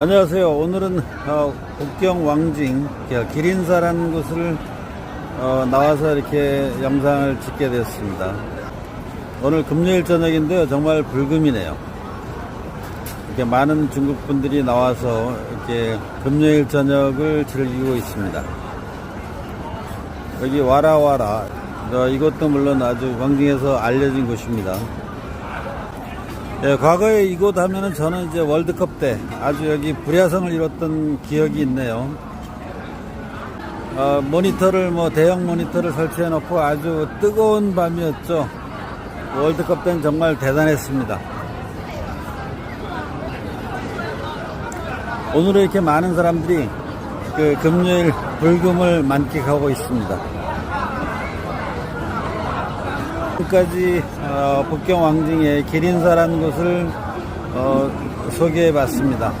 안녕하세요. 오늘은 어, 북경 왕징 어, 기린사라는 곳을 어, 나와서 이렇게 영상을 찍게 되었습니다. 오늘 금요일 저녁인데요. 정말 불금이네요. 이렇게 많은 중국 분들이 나와서 이렇게 금요일 저녁을 즐기고 있습니다. 여기 와라와라 어, 이것도 물론 아주 왕징에서 알려진 곳입니다. 예, 과거에 이곳 하면은 저는 이제 월드컵 때 아주 여기 불야성을 이뤘던 기억이 있네요. 어, 모니터를 뭐 대형 모니터를 설치해 놓고 아주 뜨거운 밤이었죠. 월드컵 때는 정말 대단했습니다. 오늘은 이렇게 많은 사람들이 그 금요일 불금을 만끽하고 있습니다. 지금까지 어, 북경 왕징의 기린사라는 곳을 어, 소개해 봤습니다.